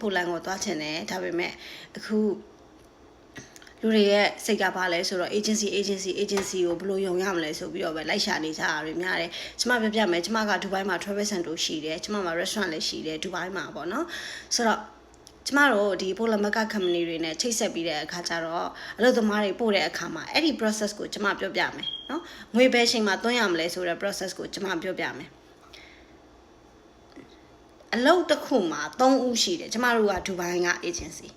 ပိုလန်ကိုသွားချင်တယ်ဒါပေမဲ့အခုလူတွေရဲ့စိတ်ကပါလဲဆိုတော့ agency agency agency ကိုဘယ်လိုယုံရမလဲဆိုပြီးတော့ပဲလိုက်ရှာနေကြတာတွေများတယ်ကျမပြပြမယ်ကျမကဒူဘိုင်းမှာ travel center ရှိတယ်ကျမမှာ restaurant လည်းရှိတယ်ဒူဘိုင်းမှာပေါ့နော်ဆိုတော့ကျမတို့ဒီပိုလမက company တွေနဲ့ချိတ်ဆက်ပြီးတဲ့အခါကျတော့အလုပ်သမားတွေပို့တဲ့အခါမှာအဲ့ဒီ process ကိုကျမပြောပြမယ်နော်ငွေဘယ်ချိန်မှာသွင်းရမလဲဆိုတဲ့ process ကိုကျမပြောပြမယ် အလုပ်တစ်ခုမှာ3ဦးရှိတယ်ကျမတို့ကဒူဘိုင်းက agency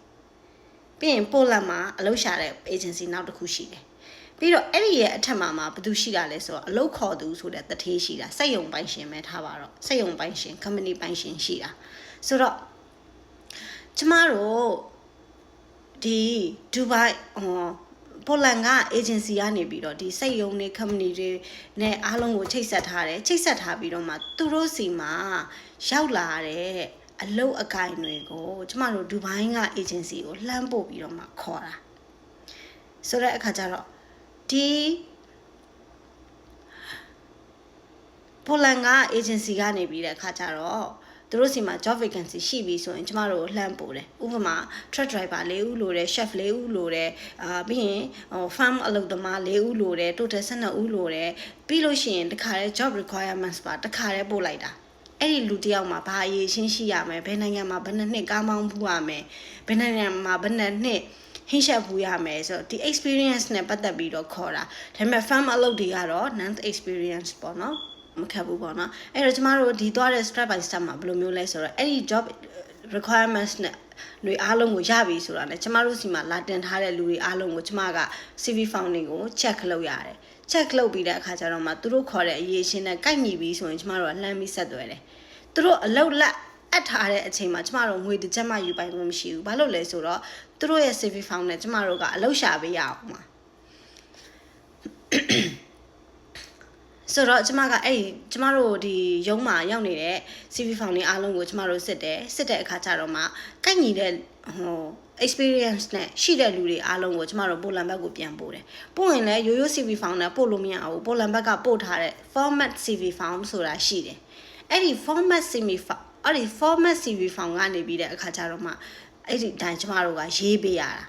ပြီးရင်ပိုလန်မှာအလုပ်ရှာတဲ့ agency နောက်တစ်ခုရှိတယ်ပြီးတော့အဲ့ဒီရဲ့အထက်မှာမှာဘယ်သူရှိတာလဲဆိုတော့အလုပ်ခေါ်သူဆိုတဲ့တထေးရှိတာစက်ယုံပိုင်ရှင်ပဲထားပါတော့စက်ယုံပိုင်ရှင် company ပိုင်ရှင်ရှိတာဆိုတော့ကျမတို့ဒီဒူဘိုင်းဟော ပိုလန်က agency ကနေပြီးတော့ဒီစက်ယုံတွေ company တွေနဲ့အားလုံးကိုချိတ်ဆက်ထားတယ်ချိတ်ဆက်ထားပြီးတော့မှသူတို့စီမှာရောက်လာတဲ့အလုတ်အကင်တွေကိုကျမတို့ဒူဘိုင်းက agency ကိုလှမ်းပို့ပြီးတော့မှခေါ်တာဆိုတဲ့အခါကျတော့ဒီပိုလန်က agency ကနေပြီးတဲ့အခါကျတော့ သူတို့စီမှာ job vacancy ရှိပြီဆိုရင်ကျမတို့လှမ်းပို့တယ်ဥပမာ truck driver ၄ဦးလိုတယ် chef ၄ဦးလိုတယ်အာပြီးရင်ဟို farm အလုပ်သမား၄ဦးလိုတယ် total 12ဦးလိုတယ်ပြီးလို့ရှိရင်တခါတည်း job requirements ပါတခါတည်းပို့လိုက်တာအဲ့ဒီလူတယောက်မှာဘာအရေးရှင်းရှိရမယ်ဘယ်နိုင်ငံမှာဘယ်နှစ်နှစ်ကားမောင်းဖူးရမယ်ဘယ်နိုင်ငံမှာဘယ်နှစ်နှစ်ဟင်းချက်ဖူးရမယ်ဆိုတော့ဒီ experience နဲ့ပတ်သက်ပြီးတော့ခေါ်တာဒါပေမဲ့ farm အလုပ်တွေကတော့ non experience ပေါ့နော် မခက်ဘူးပေါ့နော်အဲ့တော့ကျမတို့ဒီသွားတဲ့ step by step မှာဘယ်လိုမျိုးလဲဆိုတော့အဲ့ဒီ job requirements နဲ့လူအားလုံးကိုရပြီဆိုတာနဲ့ကျမတို့စီမှာလာတင်ထားတဲ့လူတွေအားလုံးကိုကျမက CV founding ကို check လုပ်ရတယ် check လုပ်ပြီးတဲ့အခါကျတော့မှသူတို့ခေါ်တဲ့အရေးရှင်နဲ့ကိုက်ညီပြီဆိုရင်ကျမတို့ကလှမ်းပြီးဆက်သွယ်တယ်သူတို့အလောက်လက်အပ်ထားတဲ့အချိန်မှာကျမတို့ငွေတစ်ချက်မှယူပိုင်မှုမရှိဘူးဘာလို့လဲဆိုတော့သူတို့ရဲ့ CV form နဲ့ကျမတို့ကအလောက်ရှာပေးရအောင်ပါ ဆိုတော့ကျမကအဲ့ဒီကျမတို့ဒီရုံးမှာရောက်နေတဲ့ CV form တွေအားလုံးကိုကျမတို့စစ်တယ်စစ်တဲ့အခါကျတော့မှကိုက်ညီတဲ့ဟို experience နဲ့ရှိတဲ့လူတွေအားလုံးကိုကျမတို့ပိုလန်ဘက်ကိုပြန်ပို့တယ်ပို့ရင်လည်းရိုးရိုး CV form နဲ့ပို့လို့မရဘူးပိုလန်ဘက်ကပို့ထားတဲ့ format CV form ဆိုတာရှိတယ်အဲ့ဒီ format CV form အဲ့ဒီ format CV form ကနေပြီးတဲ့အခါကျတော့မှအဲ့ဒီတိုင်းကျမတို့ကရေးပေးရတာ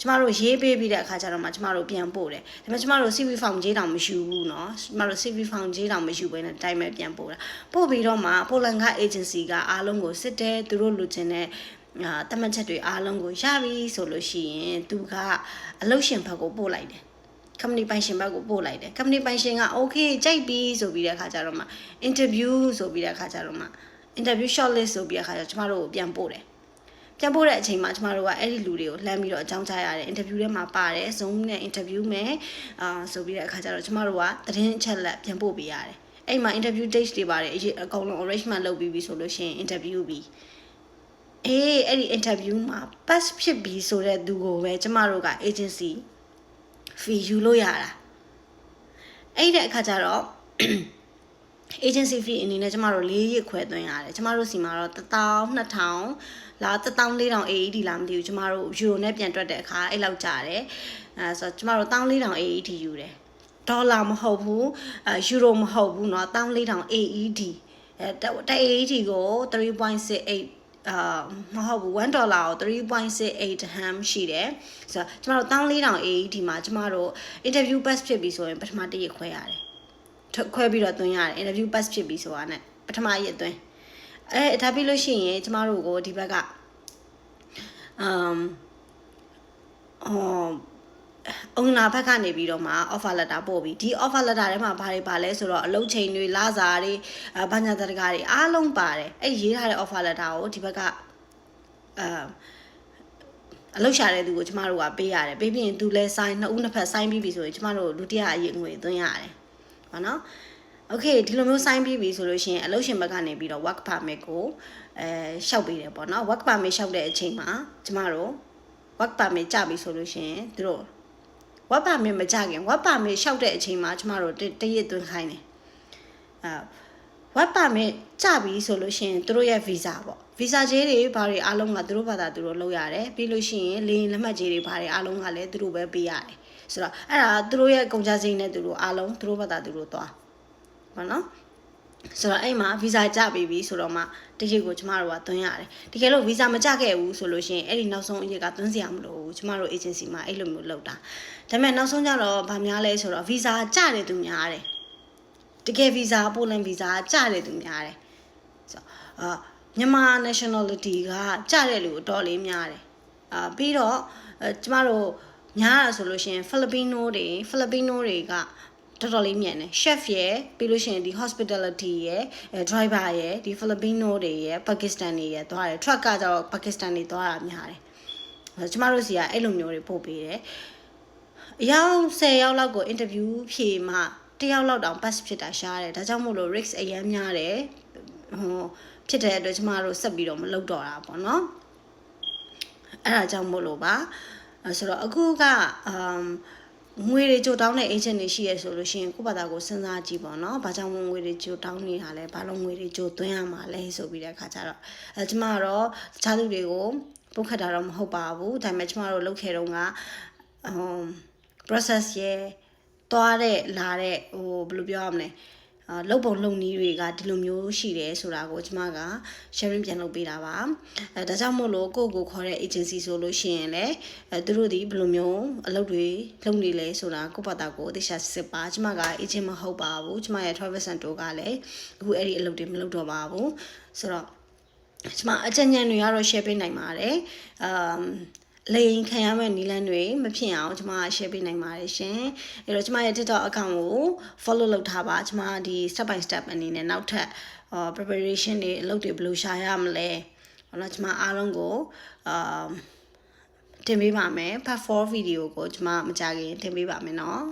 ကျမတို့ရေးပေးပြီးတဲ့အခါကျတော့မှကျမတို့ပြန်ပို့တယ်ဒါပေမဲ့ကျမတို့ CV form ရေးတောင်မရှိဘူးเนาะကျမတို့ CV form ရေးတောင်မရှိဘဲနဲ့တိုင်းမဲ့ပြန်ပို့တာပို့ပြီးတော့မှပိုလန်က agency ကအားလုံးကိုစစ်တယ်သူတို့လိုချင်တဲ့အာတမန်ချက်တွေအားလုံးကိုရပြီဆိုလို့ရှိရင်သူကအလုပ်ရှင်ဘက်ကိုပို့လိုက်တယ် company ပိုင်ရှင်ဘက်ကိုပို့လိုက်တယ် company ပိုင်ရှင်က okay ကြိုက်ပြီဆိုပြီးတဲ့အခါကျတော့မှ interview ဆိုပြီးတဲ့အခါကျတော့မှ interview shortlist ဆိုပြီးတဲ့အခါကျတော့ကျမတို့ကိုပြန်ပို့တယ် ပြန်ပို့တဲ့အချိန်မှာကျမတို့ကအဲ့ဒီလူတွေကိုလှမ်းပြီးတော့အကြောင်းကြားရတယ် interview ထဲမှာပါတယ် Zoom နဲ့ interview မယ်အာဆိုပြီးတဲ့အခါကျတော့ကျမတို့ကသတင်းအချက်လက်ပြန်ပို့ပေးရတယ်အဲ့မှာ interview date တွေပါတယ်အအကုန်လုံး arrangement လုပ်ပြီးပြီဆိုလို့ရှိရင် interview ပြီးအေးအဲ့ဒီ interview မှာ pass ဖြစ်ပြီဆိုတဲ့သူကိုပဲကျမတို့က agency fee ယူလို့ရတာအဲ့တဲ့အခါကျတော့ agency fee အနေနဲ့ကျမတို့၄ရက်ခွဲသွင်းရတယ်ကျမတို့စီမှာတော့1000 2000လာ14000 AED လာမသိဘူးကျမတို့ euro နဲ့ပြန်တွက်တဲ့အခါအဲ့လောက်ကြတယ်အဲဆိုတော့ကျမတို့14000 AED ယူတယ်ဒေါ်လာမဟုတ်ဘူးအဲယူရိုမဟုတ်ဘူးเนาะ14000 AED အဲတ AED ကို3.68အာမဟုတ်ဘူး1ဒေါ်လာကို3.68 dirham ရှိတယ်ဆိုတော့ကျမတို့14000 AED မှာကျမတို့ interview pass ဖြစ်ပြီဆိုရင်ပထမတစ်ရက်ခွဲရတယ် ခွဲပြီးတော့သွင်းရတယ် interview pass ဖြစ်ပြီဆိုတာနဲ့ပထမရက်သွင်းအဲဒါပြီးလို့ရှိရင်ကျမတို့ကိုဒီဘက်ကအမ်အော်အုံနာဘက်ကနေပြီးတော့မှ offer letter ပို့ပြီးဒီ offer letter ထဲမှာဘာတွေပါလဲဆိုတော့အလုပ်ချိန်တွေလစာတွေဘာညာတကာတွေအားလုံးပါတယ်အဲ့ရေးထားတဲ့ offer letter ကိုဒီဘက်ကအမ်အလုပ်ရှာတဲ့သူကိုကျမတို့ကပေးရတယ်ပေးပြီးရင်သူလဲဆိုင်နှစ်ဦးနှစ်ဖက်ဆိုင်ပြီးပြီဆိုရင်ကျမတို့ဒုတိယအရေးငွေသွင်းရတယ် ဘာနော်โอเคဒီလိုမျိုး sign ပြီးပြီဆိုလို့ရှိရင်အလုပ်ရှင်ဘက်ကနေပြီးတော့ work permit ကိုအဲလျှောက်ပေးတယ်ပေါ့နော် work permit လျှောက်တဲ့အချိန်မှာကျမတို့ work permit ကြပြီဆိုလို့ရှိရင်သူတို့ work permit မကြခင် work permit လျှောက်တဲ့အချိန်မှာကျမတို့တရက်သွင်းခိုင်းတယ်အဲ work permit ကြပြီဆိုလို့ရှိရင်သူတို့ရဲ့ visa ပေါ့ visa ကြေးတွေဘာတွေအားလုံးကသူတို့ဘာသာသူတို့လုပ်ရတယ်ပြီးလို့ရှိရင်လေရင်လက်မှတ်ကြေးတွေဘာတွေအားလုံးကလည်းသူတို့ပဲပေးရတယ် ဆိုတော့အဲ့ဒါသူတို့ရဲ့ကုန်ကြစည်နဲ့သူတို့အားလုံးသူတို့ဘာသာသူတို့သွားဘာနော်ဆိုတော့အဲ့မှာဗီဇာကြပြီပြီဆိုတော့မှတကယ်ကိုကျမတို့ကသွင်းရတယ်တကယ်လို့ဗီဇာမကြခဲ့ဘူးဆိုလို့ရှိရင်အဲ့ဒီနောက်ဆုံးအရက်ကသွင်းစရာမလိုဘူးကျမတို့ agency မှာအဲ့လိုမျိုးလုပ်တာဒါပေမဲ့နောက်ဆုံးကျတော့ဗာများလဲဆိုတော့ဗီဇာကြတယ်သူများတယ်တကယ်ဗီဇာပိုလန်ဗီဇာကြတယ်သူများတယ်ဆိုတော့အာမြန်မာ nationality ကကြတဲ့လူအတော်လေးများတယ်အာပြီးတော့အဲကျမတို့ များရဆိုလို့ရှိရင်ဖိလစ်ပီနိုတွေဖိလစ်ပီနိုတွေကတော်တော်လေးမြန်တယ် chef ရယ်ပြီးလို့ရှိရင်ဒီ hospitality ရယ်အဲ driver ရယ်ဒီ Filipino တွေရယ် Pakistan တွေရယ်သွားတယ် truck ကကျတော့ Pakistan တွေသွားတာများတယ်အဲကျမတို့စီကအဲ့လိုမျိုးတွေပို့ပေးတယ်အယောက်10ယောက်လောက်ကို interview ဖြေမှတယောက်လောက်တောင် pass ဖြစ်တာရှားတယ်ဒါကြောင့်မို့လို့ risk အရမ်းများတယ်ဟိုဖြစ်တဲ့အတွက်ကျမတို့ဆက်ပြီးတော့မလုပ်တော့တာပေါ့နော်အဲ့ဒါကြောင့်မို့လို့ပါအဲ ဆိုတော့အခုကအမ်ငွေတွေကြိုတောင်းတဲ့ agent တွေရှိရဆိုလို့ရှိရင်ကိုယ့်ဘာသာကိုစဉ်းစားကြည့်ပေါ့နော်။ဘာကြောင့်ငွေတွေကြိုတောင်းနေတာလဲ။ဘာလို့ငွေတွေကြိုသွင်းရမှာလဲဆိုပြီးတဲ့အခါကျတော့အဲကျမကတော့တခြားသူတွေကိုပုတ်ခတ်တာတော့မဟုတ်ပါဘူး။ဒါပေမဲ့ကျမတို့လုပ်ခဲ့တော့ကအမ် process ရဲ့သွားတဲ့လာတဲ့ဟိုဘယ်လိုပြောရမလဲအာ လုံပုံလုံနီးတွေကဒီလိုမျိုးရှိတယ်ဆိုတာကိုကျမက sharing ပြန်လုပ်ပေးတာပါအဲဒါကြောင့်မို့လို့ကိုယ့်ကိုခေါ်တဲ့ agency ဆိုလို့ရှိရင်လည်းအဲသူတို့ဒီဘယ်လိုမျိုးအလုပ်တွေလုပ်နေလဲဆိုတာကိုယ့်ဘာသာကိုအသိချစစ်ပါကျမက agent မဟုတ်ပါဘူးကျမရဲ့ travel center ကလည်းအခုအဲ့ဒီအလုပ်တွေမလုပ်တော့ပါဘူးဆိုတော့ကျမအကြံဉာဏ်တွေကတော့ share ပေးနိုင်ပါတယ်အမ် လိန်ခံရမယ့်နီလန်းတွေမဖြစ်အောင်ကျွန်မ share ပေးနိုင်ပါတယ်ရှင်အဲ့တော့ကျွန်မရဲ့ TikTok account ကို follow လုပ်ထားပါကျွန်မဒီ step by step အနေနဲ့နောက်ထပ် preparation တွေအလုပ်တွေဘယ်လိုရှာရမလဲဟောနော်ကျွန်မအားလုံးကိုအာတင်ပေးပါမယ် part 4 video ကိုကျွန်မမကြခင်တင်ပေးပါမယ်နော်